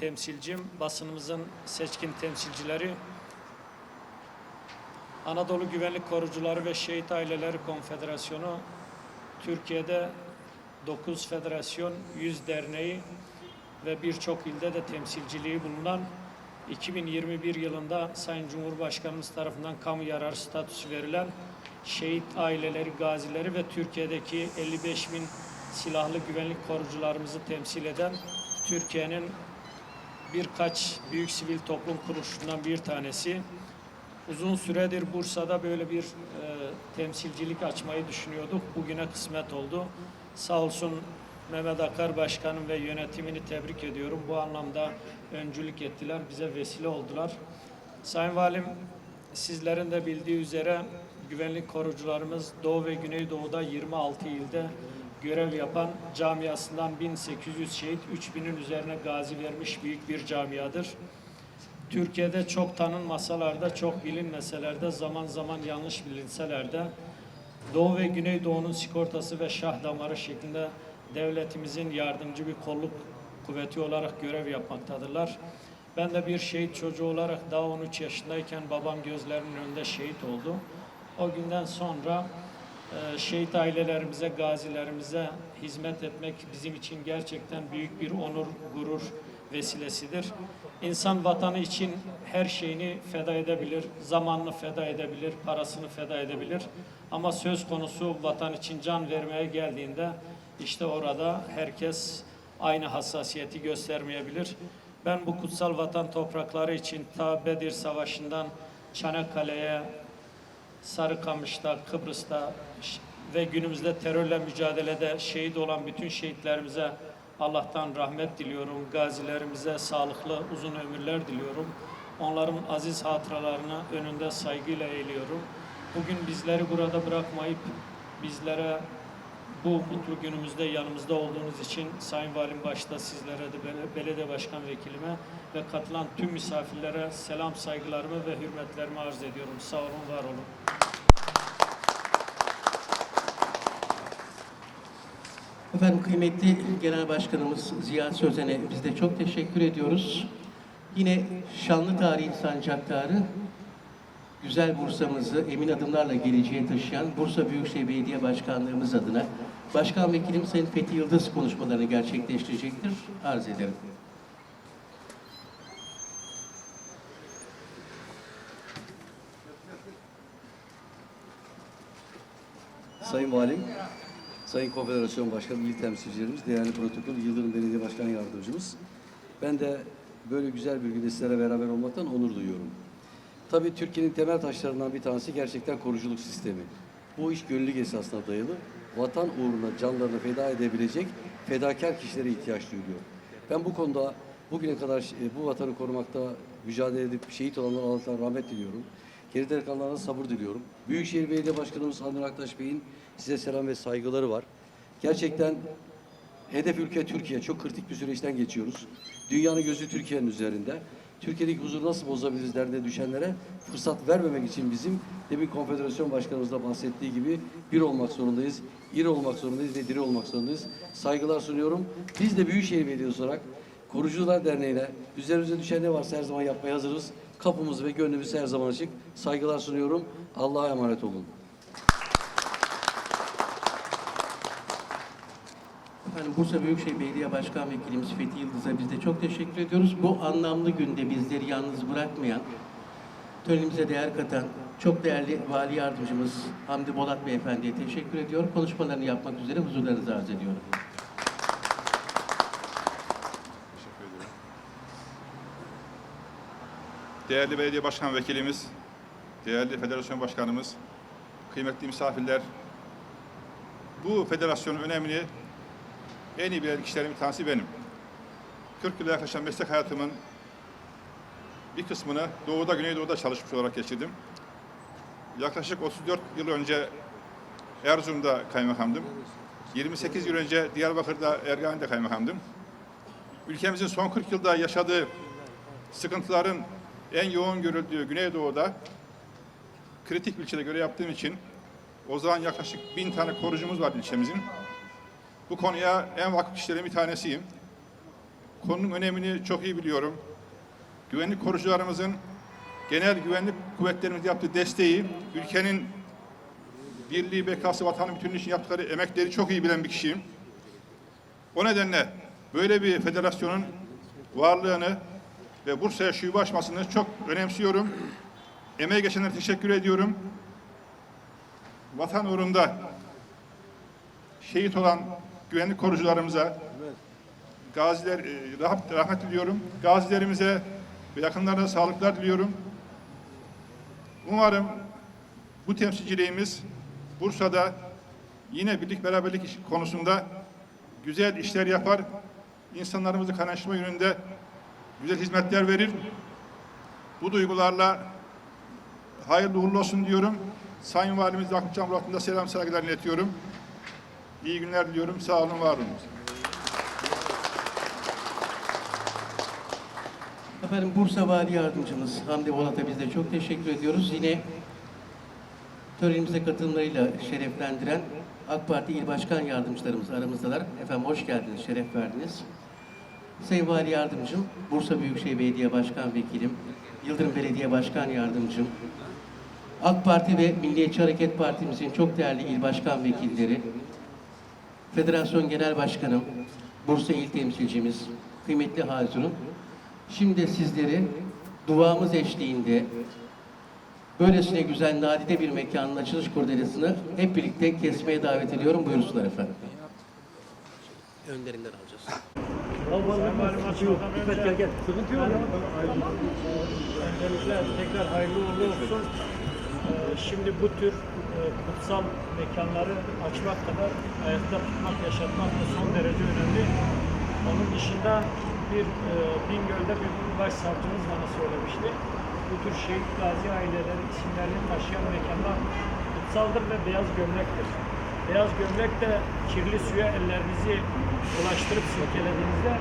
temsilcim, basınımızın seçkin temsilcileri, Anadolu Güvenlik Korucuları ve Şehit Aileleri Konfederasyonu, Türkiye'de 9 federasyon, 100 derneği ve birçok ilde de temsilciliği bulunan 2021 yılında Sayın Cumhurbaşkanımız tarafından kamu yararı statüsü verilen şehit aileleri, gazileri ve Türkiye'deki 55 bin silahlı güvenlik korucularımızı temsil eden Türkiye'nin birkaç büyük sivil toplum kuruluşundan bir tanesi. Uzun süredir Bursa'da böyle bir e, temsilcilik açmayı düşünüyorduk. Bugüne kısmet oldu. Sağ olsun Mehmet Akar Başkanım ve yönetimini tebrik ediyorum. Bu anlamda öncülük ettiler, bize vesile oldular. Sayın Valim, sizlerin de bildiği üzere güvenlik korucularımız Doğu ve Güneydoğu'da 26 ilde görev yapan camiasından 1800 şehit, 3000'in üzerine gazi vermiş büyük bir camiadır. Türkiye'de çok tanınmasalar da, çok bilinmeseler de, zaman zaman yanlış bilinseler de Doğu ve Güneydoğu'nun sigortası ve şah damarı şeklinde devletimizin yardımcı bir kolluk kuvveti olarak görev yapmaktadırlar. Ben de bir şehit çocuğu olarak daha 13 yaşındayken babam gözlerimin önünde şehit oldu. O günden sonra şehit ailelerimize, gazilerimize hizmet etmek bizim için gerçekten büyük bir onur, gurur vesilesidir. İnsan vatanı için her şeyini feda edebilir, zamanını feda edebilir, parasını feda edebilir. Ama söz konusu vatan için can vermeye geldiğinde işte orada herkes aynı hassasiyeti göstermeyebilir. Ben bu kutsal vatan toprakları için ta Bedir Savaşı'ndan Çanakkale'ye, Sarıkamış'ta, Kıbrıs'ta ve günümüzde terörle mücadelede şehit olan bütün şehitlerimize Allah'tan rahmet diliyorum. Gazilerimize sağlıklı uzun ömürler diliyorum. Onların aziz hatıralarını önünde saygıyla eğiliyorum. Bugün bizleri burada bırakmayıp bizlere bu mutlu günümüzde yanımızda olduğunuz için Sayın Valim başta sizlere de bel- belediye başkan vekilime ve katılan tüm misafirlere selam saygılarımı ve hürmetlerimi arz ediyorum. Sağ olun, var olun. Efendim kıymetli Genel Başkanımız Ziya Sözen'e biz de çok teşekkür ediyoruz. Yine şanlı tarihin sancaktarı, güzel Bursa'mızı emin adımlarla geleceğe taşıyan Bursa Büyükşehir Belediye Başkanlığımız adına Başkan Vekilim Sayın Fethi Yıldız konuşmalarını gerçekleştirecektir. Arz ederim. Sayın Valim, Sayın Konfederasyon Başkanı, il temsilcilerimiz, değerli protokol, Yıldırım Belediye Başkan Yardımcımız. Ben de böyle güzel bir günde sizlere beraber olmaktan onur duyuyorum. Tabii Türkiye'nin temel taşlarından bir tanesi gerçekten koruculuk sistemi. Bu iş gönüllülük esasına dayalı. Vatan uğruna canlarını feda edebilecek fedakar kişilere ihtiyaç duyuluyor. Ben bu konuda bugüne kadar e, bu vatanı korumakta mücadele edip şehit olanlara Allah'tan rahmet diliyorum. Geride kalanlara sabır diliyorum. Büyükşehir Belediye Başkanımız Adnan Aktaş Bey'in size selam ve saygıları var. Gerçekten hedef ülke Türkiye. Çok kritik bir süreçten geçiyoruz. Dünyanın gözü Türkiye'nin üzerinde. Türkiye'deki huzuru nasıl bozabiliriz derdine düşenlere fırsat vermemek için bizim demin konfederasyon başkanımız da bahsettiği gibi bir olmak zorundayız. İri olmak zorundayız ve diri olmak zorundayız. Saygılar sunuyorum. Biz de Büyükşehir Belediyesi olarak Korucular Derneği'ne üzerimize düşen ne varsa her zaman yapmaya hazırız. Kapımız ve gönlümüz her zaman açık. Saygılar sunuyorum. Allah'a emanet olun. Efendim Bursa Büyükşehir Belediye Başkan Vekilimiz Fethi Yıldız'a biz de çok teşekkür ediyoruz. Bu anlamlı günde bizleri yalnız bırakmayan, törenimize değer katan çok değerli Vali Yardımcımız Hamdi Bolat Beyefendi'ye teşekkür ediyorum. Konuşmalarını yapmak üzere huzurlarınızı arz ediyorum. Teşekkür ederim. Değerli belediye başkan vekilimiz, değerli federasyon başkanımız, kıymetli misafirler, bu federasyonun önemini en iyi bilen kişilerin bir tanesi benim. 40 yıla yaklaşan meslek hayatımın bir kısmını Doğu'da, Güneydoğu'da çalışmış olarak geçirdim. Yaklaşık 34 yıl önce Erzurum'da kaymakamdım. 28 yıl önce Diyarbakır'da Ergani'de kaymakamdım ülkemizin son 40 yılda yaşadığı sıkıntıların en yoğun görüldüğü Güneydoğu'da kritik bir ilçede göre yaptığım için o zaman yaklaşık bin tane korucumuz var ilçemizin. Bu konuya en vakıf kişilerin bir tanesiyim. konunun önemini çok iyi biliyorum. Güvenlik korucularımızın genel güvenlik kuvvetlerimiz yaptığı desteği, ülkenin birliği, bekası, vatanın bütünlüğü için yaptıkları emekleri çok iyi bilen bir kişiyim. O nedenle böyle bir federasyonun varlığını ve Bursa'ya şube açmasını çok önemsiyorum. Emeği geçenlere teşekkür ediyorum. Vatan uğrunda şehit olan güvenlik korucularımıza, gaziler, e, rahmet, rahmet diliyorum. Gazilerimize ve yakınlarına sağlıklar diliyorum. Umarım bu temsilciliğimiz Bursa'da yine birlik beraberlik konusunda güzel işler yapar. İnsanlarımızı kaynaşma yönünde güzel hizmetler verir. Bu duygularla hayırlı uğurlu olsun diyorum. Sayın Valimiz Can Murat'ın selam saygılar iletiyorum. İyi günler diliyorum. Sağ olun, var olun. Efendim Bursa Vali Yardımcımız Hamdi Bolat'a biz de çok teşekkür ediyoruz. Yine törenimize katılımlarıyla şereflendiren AK Parti İl Başkan Yardımcılarımız aramızdalar. Efendim hoş geldiniz, şeref verdiniz. Sayın Vali Yardımcım, Bursa Büyükşehir Belediye Başkan Vekilim, Yıldırım Belediye Başkan Yardımcım, AK Parti ve Milliyetçi Hareket Partimizin çok değerli il başkan vekilleri, Federasyon Genel Başkanım, Bursa İl Temsilcimiz, kıymetli Hazirun, Şimdi sizleri duamız eşliğinde böylesine güzel nadide bir mekanın açılış kurdelasını hep birlikte kesmeye davet ediyorum. Buyursunlar efendim. Önlerinden alacağız. Öncelikle tekrar hayırlı uğurlu olsun. Ee, Şimdi bu tür e, kutsal mekanları açmak kadar ayakta tutmak, yaşatmak da son derece önemli. Onun dışında bir e, Bingöl'de bir başsavcımız bana söylemişti. Bu tür şehit gazi aileleri isimlerini taşıyan mekanlar kutsaldır ve beyaz gömlektir. Beyaz gömlek de kirli suya ellerinizi ulaştırıp silkelediğinizde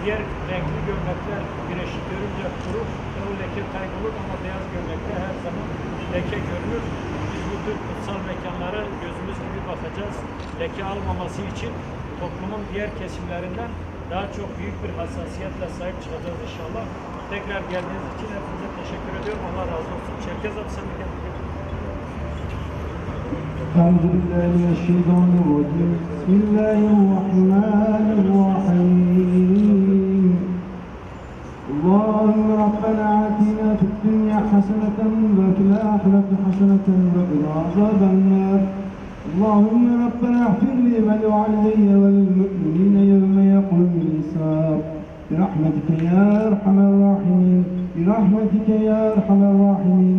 diğer renkli gömlekler güneşi görünce kurur ve o leke kaybolur ama beyaz gömlekte her zaman leke görünür. Biz bu tür kutsal mekanlara gözümüz gibi bakacağız. Leke almaması için toplumun diğer kesimlerinden daha çok büyük bir hassasiyetle sahip çıkacağız inşallah. Tekrar geldiğiniz için hepinize teşekkür ediyorum. Allah razı olsun. Çerkez gel. أعوذ بالله من الشيطان الرجيم. بسم الله الرحمن الرحيم. اللهم ربنا آتنا في الدنيا حسنة وفي الآخرة حسنة وقنا عذاب النار. اللهم ربنا اغفر لي ولوالدي وللمؤمنين يوم يقوم الحساب. برحمتك يا أرحم الراحمين. برحمتك يا أرحم الراحمين.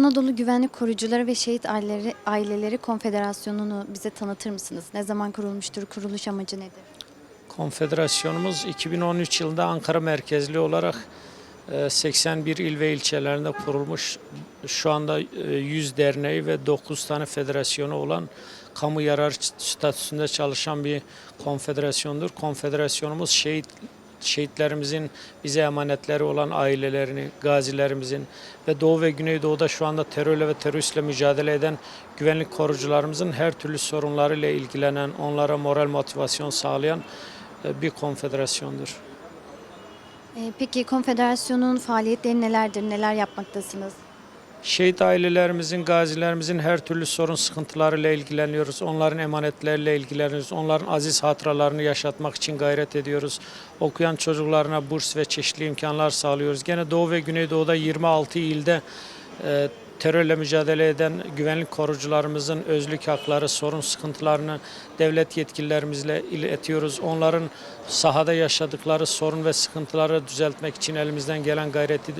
Anadolu Güvenlik Korucuları ve Şehit Aileleri, Aileleri Konfederasyonu'nu bize tanıtır mısınız? Ne zaman kurulmuştur? Kuruluş amacı nedir? Konfederasyonumuz 2013 yılında Ankara merkezli olarak e, 81 il ve ilçelerinde kurulmuş. Şu anda e, 100 derneği ve 9 tane federasyonu olan kamu yarar statüsünde çalışan bir konfederasyondur. Konfederasyonumuz şehit şehitlerimizin bize emanetleri olan ailelerini, gazilerimizin ve Doğu ve Güneydoğu'da şu anda terörle ve teröristle mücadele eden güvenlik korucularımızın her türlü sorunlarıyla ilgilenen, onlara moral motivasyon sağlayan e, bir konfederasyondur. Ee, peki konfederasyonun faaliyetleri nelerdir? Neler yapmaktasınız? Şehit ailelerimizin, gazilerimizin her türlü sorun sıkıntılarıyla ilgileniyoruz. Onların emanetleriyle ilgileniyoruz. Onların aziz hatıralarını yaşatmak için gayret ediyoruz. Okuyan çocuklarına burs ve çeşitli imkanlar sağlıyoruz. Gene Doğu ve Güneydoğu'da 26 ilde e, terörle mücadele eden güvenlik korucularımızın özlük hakları, sorun sıkıntılarını devlet yetkililerimizle iletiyoruz. Onların sahada yaşadıkları sorun ve sıkıntıları düzeltmek için elimizden gelen gayreti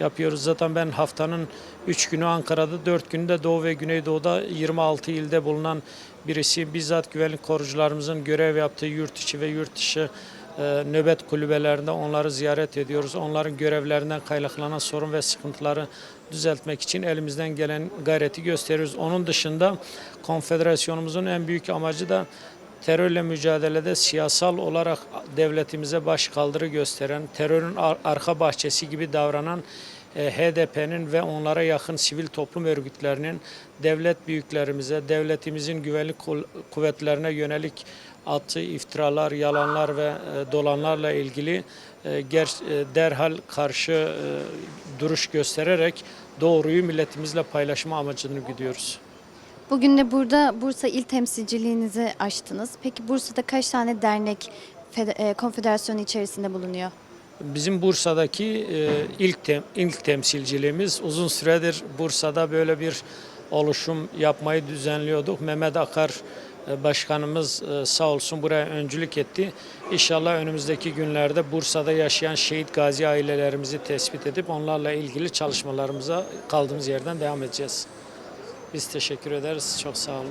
yapıyoruz. Zaten ben haftanın 3 günü Ankara'da, 4 günü de Doğu ve Güneydoğu'da 26 ilde bulunan birisi. Bizzat güvenlik korucularımızın görev yaptığı yurt içi ve yurt dışı e, nöbet kulübelerinde onları ziyaret ediyoruz. Onların görevlerinden kaynaklanan sorun ve sıkıntıları düzeltmek için elimizden gelen gayreti gösteriyoruz. Onun dışında konfederasyonumuzun en büyük amacı da terörle mücadelede siyasal olarak devletimize baş kaldırı gösteren, terörün ar- arka bahçesi gibi davranan e, HDP'nin ve onlara yakın sivil toplum örgütlerinin devlet büyüklerimize, devletimizin güvenlik kuvvetlerine yönelik attığı iftiralar, yalanlar ve e, dolanlarla ilgili e, e, derhal karşı duruş göstererek doğruyu milletimizle paylaşma amacını gidiyoruz. Bugün de burada Bursa il temsilciliğinizi açtınız. Peki Bursa'da kaç tane dernek fede- e, konfederasyonu içerisinde bulunuyor? Bizim Bursa'daki ilk tem, ilk temsilciliğimiz uzun süredir Bursa'da böyle bir oluşum yapmayı düzenliyorduk. Mehmet Akar başkanımız e, sağ olsun buraya öncülük etti. İnşallah önümüzdeki günlerde Bursa'da yaşayan şehit gazi ailelerimizi tespit edip onlarla ilgili çalışmalarımıza kaldığımız yerden devam edeceğiz. Biz teşekkür ederiz. Çok sağ olun.